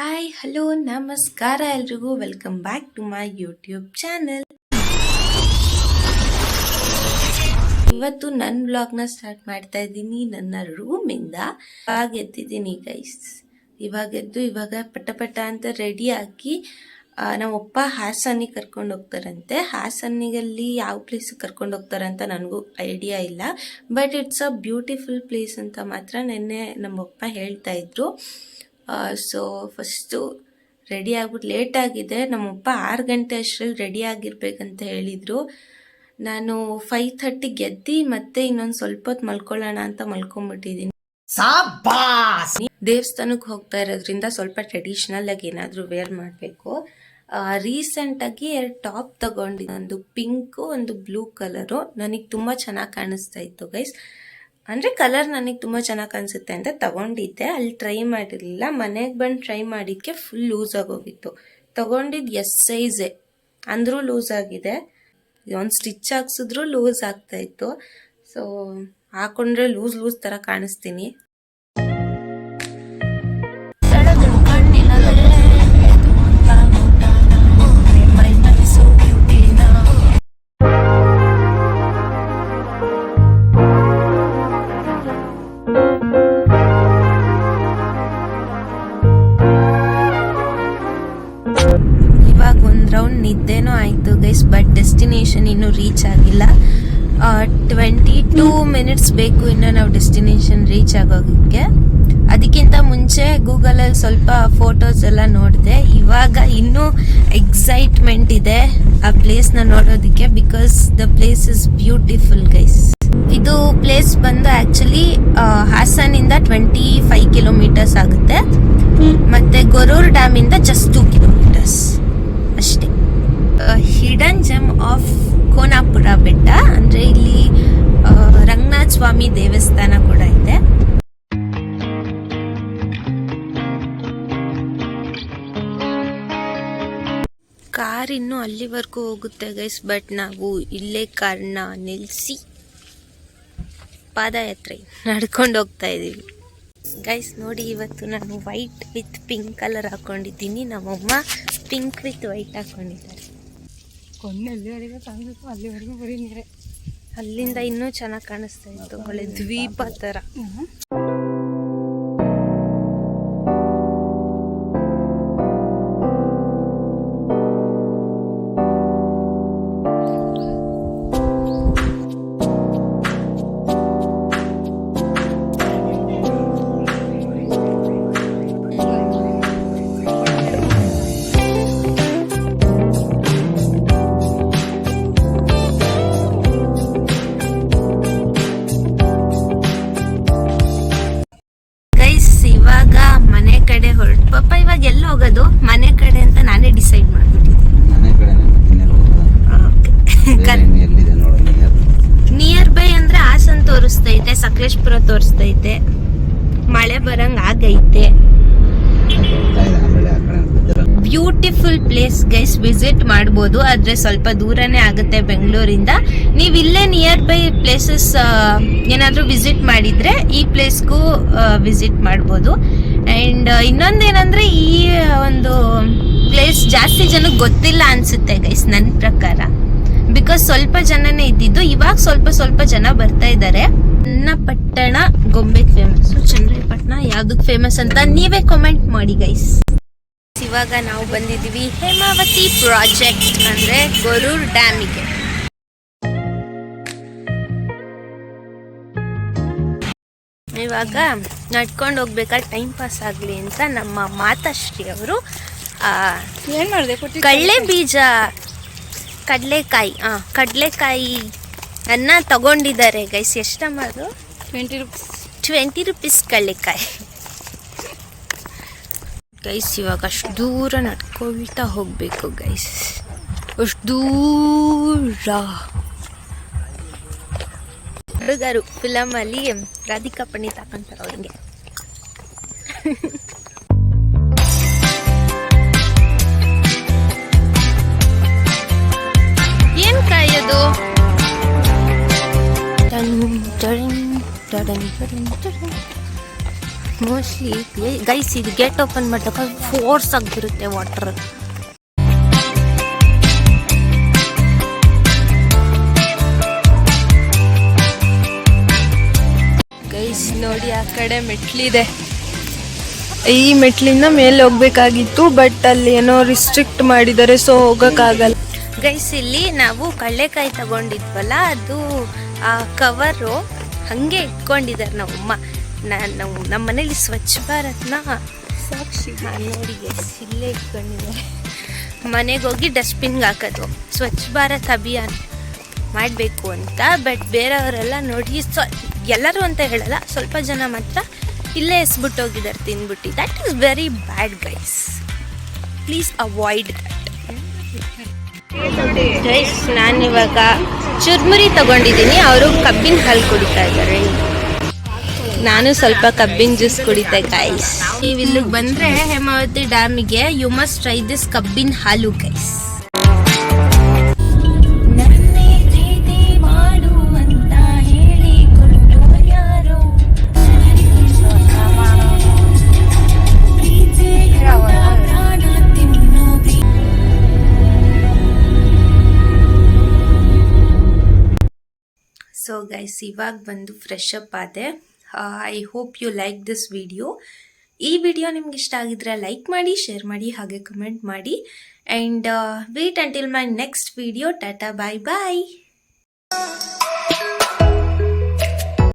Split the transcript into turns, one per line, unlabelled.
Hi, hello, ನಮಸ್ಕಾರ ಎಲ್ರಿಗೂ. Welcome back to my YouTube channel ಇವತ್ತು ನನ್ನ ಬ್ಲಾಗ್ನ ಸ್ಟಾರ್ಟ್ ಮಾಡ್ತಾ ಇದ್ದೀನಿ. ನನ್ನ ರೂಮಿಂದ ಇವಾಗ ಎದ್ದಿದ್ದೀನಿ ಗೈಸ್ ಇವಾಗ ಎದ್ದು ಇವಾಗ ಪಟ ಪಟ ಅಂತ ರೆಡಿ ಹಾಕಿ ನಮ್ಮಪ್ಪ ಹಾಸನಿಗೆ ಕರ್ಕೊಂಡು ಹೋಗ್ತಾರಂತೆ. ಹಾಸನಿಗಲ್ಲಿ ಯಾವ ಪ್ಲೇಸಿಗೆ ಕರ್ಕೊಂಡು ಹೋಗ್ತಾರಂತ ನನಗೂ ಐಡಿಯಾ ಇಲ್ಲ. But it's a beautiful place ಅಂತ ಮಾತ್ರ ನಿನ್ನೆ ನಮ್ಮಪ್ಪ ಹೇಳ್ತಾ ಇದ್ರು. ಸೊ ಫಸ್ಟು ರೆಡಿ ಆಗ್ಬಿಟ್ಟು ಲೇಟ್ ಆಗಿದೆ. ನಮ್ಮಪ್ಪ ಆರು ಗಂಟೆ ಅಷ್ಟರಲ್ಲಿ ರೆಡಿ ಆಗಿರ್ಬೇಕಂತ ಹೇಳಿದರು. ನಾನು ಫೈವ್ ಥರ್ಟಿ ಗೆದ್ದಿ ಮತ್ತೆ ಇನ್ನೊಂದು ಸ್ವಲ್ಪ ಹೊತ್ತು ಮಲ್ಕೊಳ್ಳೋಣ ಅಂತ ಮಲ್ಕೊಂಬಿಟ್ಟಿದ್ದೀನಿ ದೇವಸ್ಥಾನಕ್ಕೆ ಹೋಗ್ತಾ ಇರೋದ್ರಿಂದ ಸ್ವಲ್ಪ ಟ್ರೆಡಿಷ್ನಲ್ ಆಗಿ ಏನಾದರೂ ವೇರ್ ಮಾಡಬೇಕು. ರೀಸೆಂಟಾಗಿ ಎರಡು ಟಾಪ್ ತಗೊಂಡಿದ್ದೆ ಒಂದು ಪಿಂಕು ಒಂದು ಬ್ಲೂ ಕಲರು ನನಗೆ ತುಂಬ ಚೆನ್ನಾಗಿ ಕಾಣಿಸ್ತಾ ಇತ್ತು ಗೈಸ್ ಅಂದರೆ ಕಲರ್ ನನಗೆ ತುಂಬ ಚೆನ್ನಾಗಿ ಕಾಣಿಸುತ್ತೆ ಅಂತ ತಗೊಂಡಿದ್ದೆ. ಅಲ್ಲಿ ಟ್ರೈ ಮಾಡಿರಲಿಲ್ಲ. ಮನೆಗೆ ಬಂದು ಟ್ರೈ ಮಾಡಿದ್ದಕ್ಕೆ ಫುಲ್ ಲೂಸ್ ಆಗೋಗಿತ್ತು. ತಗೊಂಡಿದ್ದು ಎಸ್ ಸೈಜೇ ಅಂದರೂ ಲೂಸ್ ಆಗಿದೆ. ಒಂದು ಸ್ಟಿಚ್ ಹಾಕ್ಸಿದ್ರು ಲೂಸ್ ಆಗ್ತಾಯಿತ್ತು ಸೊ ಹಾಕೊಂಡ್ರೆ ಲೂಸ್ ಲೂಸ್ ಥರ ಕಾಣಿಸ್ತೀನಿ. ಮಿನಿಟ್ಸ್ ಬೇಕು ಇನ್ನು ನಾವು ಡೆಸ್ಟಿನೇಷನ್ ರೀಚ್ ಆಗೋದಕ್ಕೆ. ಅದಕ್ಕಿಂತ ಮುಂಚೆ ಗೂಗಲಲ್ಲಿ ಸ್ವಲ್ಪ ಫೋಟೋಸ್ ಎಲ್ಲ ನೋಡಿದೆ. ಇವಾಗ ಇನ್ನೂ ಎಕ್ಸೈಟ್ಮೆಂಟ್ ಇದೆ ಆ ಪ್ಲೇಸ್ನ ನೋಡೋದಕ್ಕೆ because the place is beautiful guys ಇದು ಪ್ಲೇಸ್ ಬಂದು ಆ್ಯಕ್ಚುಲಿ ಹಾಸನಿಂದ ಟ್ವೆಂಟಿ ಫೈವ್ ಕಿಲೋಮೀಟರ್ಸ್ ಆಗುತ್ತೆ. ಮತ್ತೆ ಗೊರೂರ್ ಡ್ಯಾಮ್ ಇಂದ ಜಸ್ಟ್ ಟೂ ಕಿಲೋಮೀಟರ್ಸ್ ಅಷ್ಟೇ ಹಿಡನ್ ಜಮ್ ಆಫ್ ಕೋನಾಪುರ ಬೆಟ್ಟ. ಅಂದ್ರೆ ಇಲ್ಲಿ ರಂಗನಾಥ ಸ್ವಾಮಿ ದೇವಸ್ಥಾನ ಕೂಡ ಇದೆ. ಕಾರ್ ಇನ್ನು ಅಲ್ಲಿವರೆಗೂ ಹೋಗುತ್ತೆ ಗೈಸ್ ಬಟ್ ನಾವು ಇಲ್ಲೇ ಕಾರ್ನ ನಿಲ್ಲಿಸಿ ಪಾದಯಾತ್ರೆ ನಡ್ಕೊಂಡು ಹೋಗ್ತಾ ಇದ್ದೀವಿ ಗೈಸ್ ನೋಡಿ ಇವತ್ತು ನಾನು ವೈಟ್ ವಿತ್ ಪಿಂಕ್ ಕಲರ್ ಹಾಕೊಂಡಿದ್ದೀನಿ. ನಮ್ಮಮ್ಮ ಪಿಂಕ್ ವಿತ್ ವೈಟ್ ಹಾಕೊಂಡಿದ್ದಾರೆ.
ಕೊನೆ ಅಲ್ಲಿವರೆಗೂ ಕಾಣಬೇಕು ಅಲ್ಲಿವರೆಗೂ ಬರೀ ನೀರೇ.
ಅಲ್ಲಿಂದ ಇನ್ನೂ ಚೆನ್ನಾಗಿ ಕಾಣಿಸ್ತಾ ಇತ್ತು. ಒಳ್ಳೆ ದ್ವೀಪ ಥರ ತೋರಿಸ್ತೈತೆ ಸಕಲೇಶ್ಪುರ ತೋರಿಸ್ತೈತೆ. ಮಳೆ ಬರಂಗ್ ಆಗೈತೆ. ಬ್ಯೂಟಿಫುಲ್ ಪ್ಲೇಸ್ ಗೈಸ್ ವಿಸಿಟ್ ಮಾಡ್ಬೋದು. ಆದ್ರೆ ಸ್ವಲ್ಪ ದೂರನೇ ಆಗುತ್ತೆ ಬೆಂಗಳೂರಿಂದ. ನೀವು ಇಲ್ಲೇ ನಿಯರ್ ಬೈ ಪ್ಲೇಸಸ್ ಏನಾದರೂ ವಿಸಿಟ್ ಮಾಡಿದ್ರೆ ಈ ಪ್ಲೇಸ್ಗೂ ವಿಸಿಟ್ ಮಾಡ್ಬೋದು. ಆ್ಯಂಡ್ ಇನ್ನೊಂದೇನಂದ್ರೆ ಈ ಒಂದು ಪ್ಲೇಸ್ ಜಾಸ್ತಿ ಜನಕ್ಕೆ ಗೊತ್ತಿಲ್ಲ ಅನ್ಸುತ್ತೆ ಗೈಸ್ ನನ್ನ ಪ್ರಕಾರ. ಬಿಕಾಸ್ ಸ್ವಲ್ಪ ಜನನೇ ಇದ್ದಿದ್ದು ಇವಾಗ ಸ್ವಲ್ಪ ಸ್ವಲ್ಪ ಜನ ಬರ್ತಾ ಇದ್ದಾರೆ. ನನ್ನ ಪಟ್ಟಣ ಗೊಂಬೆಗೆ ಫೇಮಸ್ ಚನ್ನರಾಯಪಟ್ಟಣ ಯಾವ್ದಕ್ ಫೇಮಸ್ ಅಂತ ನೀವೇ ಕಾಮೆಂಟ್ ಮಾಡಿ ಗೈಸ್ ಇವಾಗ ನಾವು ಬಂದಿದ್ದೀವಿ ಹೇಮಾವತಿ ಪ್ರಾಜೆಕ್ಟ್ ಅಂದ್ರೆ ಗೊರೂರ್ ಡ್ಯಾಮಿಗೆ ಇವಾಗ ನಡ್ಕೊಂಡು ಹೋಗ್ಬೇಕಾದ್ರೆ ಟೈಮ್ ಪಾಸ್ ಆಗಲಿ ಅಂತ ನಮ್ಮ ಮಾತಾಶ್ರೀ ಅವರು
ಏನು ಮಾಡಿದೆ?
ಕಡಲೆ ಬೀಜ ಕಡಲೆಕಾಯಿ ಹಾಂ ಕಡಲೆಕಾಯಿ ಅನ್ನ ತಗೊಂಡಿದ್ದಾರೆ ಗೈಸ್ ಎಷ್ಟಮ್ಮ ಅದು?
ಟ್ವೆಂಟಿ ರುಪೀಸ್
ಟ್ವೆಂಟಿ ರುಪೀಸ್ ಕಡಲೆಕಾಯಿ. ಗೈಸ್ ಇವಾಗ ಅಷ್ಟು ದೂರ ನಡ್ಕೊಳ್ತಾ ಹೋಗಬೇಕು ಗೈಸ್ ಅಷ್ಟು ದೂರ. ಹುಡುಗರು ಫಿಲಮಲ್ಲಿ ರಾಧಿಕಾ ಪಂಡಿತ್ ಹಾಕೊಂತಾರೆ ಅವ್ರಿಗೆ. ಮೋಸ್ಟ್ಲಿ ಗೈಸ್ ಇದು ಗೇಟ್ ಓಪನ್ ಮಾಡಿದಾಗ ಫೋರ್ಸ್ ಆಗಿರುತ್ತೆ ವಾಟರ್ ಗೈಸ್ ನೋಡಿ ಆ ಕಡೆ ಮೆಟ್ಲಿದೆ.
ಈ ಮೆಟ್ಲಿಂದ ಮೇಲೆ ಹೋಗ್ಬೇಕಾಗಿತ್ತು ಬಟ್ ಅಲ್ಲಿ ಏನೋ ರಿಸ್ಟ್ರಿಕ್ಟ್ ಮಾಡಿದ್ದಾರೆ ಸೊ ಹೋಗಕ್ಕಾಗಲ್ಲ.
ಗೈಸ್ ಇಲ್ಲಿ ನಾವು ಕಳ್ಳೆಕಾಯಿ ತಗೊಂಡಿದ್ವಲ್ಲ ಅದು ಆ ಕವರು ಹಂಗೆ ಇಟ್ಕೊಂಡಿದ್ದಾರೆ ನಮ್ಮಮ್ಮ. ನಾನು ನಾವು ನಮ್ಮ ಮನೇಲಿ ಸ್ವಚ್ಛ ಭಾರತ್ನ ಸಾಕ್ಷಿ. ನೋಡಿ ಸಿಲ್ಲೆ ಇಲ್ಲೇ ಇಟ್ಕೊಂಡಿದ್ದಾರೆ. ಮನೆಗೆ ಹೋಗಿ ಡಸ್ಟ್ಬಿನ್ಗೆ ಹಾಕೋದು. ಸ್ವಚ್ಛ ಭಾರತ್ ಅಭಿಯಾನ ಮಾಡಬೇಕು ಅಂತ ಬಟ್ ಬೇರೆಯವರೆಲ್ಲ ನೋಡಿ ಸ್ವ ಎಲ್ಲರೂ ಅಂತ ಹೇಳಲ್ಲ ಸ್ವಲ್ಪ ಜನ ಮಾತ್ರ ಇಲ್ಲೇ ಎಸ್ಬಿಟ್ಟು ಹೋಗಿದ್ದಾರೆ ತಿಂದ್ಬಿಟ್ಟು. That is very bad guys please avoid that guys ನಾನಿವಾಗ ಚುರ್ಮುರಿ ತಗೊಂಡಿದ್ದೀನಿ. ಅವರು ಕಬ್ಬಿನ ಹಾಲು ಕುಡಿತಾ ಇದ್ದಾರೆ. ನಾನು ಸ್ವಲ್ಪ ಕಬ್ಬಿನ ಜ್ಯೂಸ್ ಕುಡಿತೆ ಗೈಸ್ ನೀವು ಇಲ್ಲಿಗೆ ಬಂದ್ರೆ ಹೇಮಾವತಿ ಡ್ಯಾಮಿಗೆ ಯು ಮಸ್ಟ್ ಟ್ರೈ ದಿಸ್ ಕಬ್ಬಿನ ಹಾಲು ಗೈಸ್ ಗೈಸ್ ಇವಾಗ ಬಂದು ಫ್ರೆಶ್ ಅಪ್ ಆದೆ. I hope you like this video ಈ ವಿಡಿಯೋ ನಿಮ್ಗೆ ಇಷ್ಟ ಆಗಿದ್ರೆ ಲೈಕ್ ಮಾಡಿ ಶೇರ್ ಮಾಡಿ, ಹಾಗೆ ಕಮೆಂಟ್ ಮಾಡಿ. And wait until my next video Tata bye bye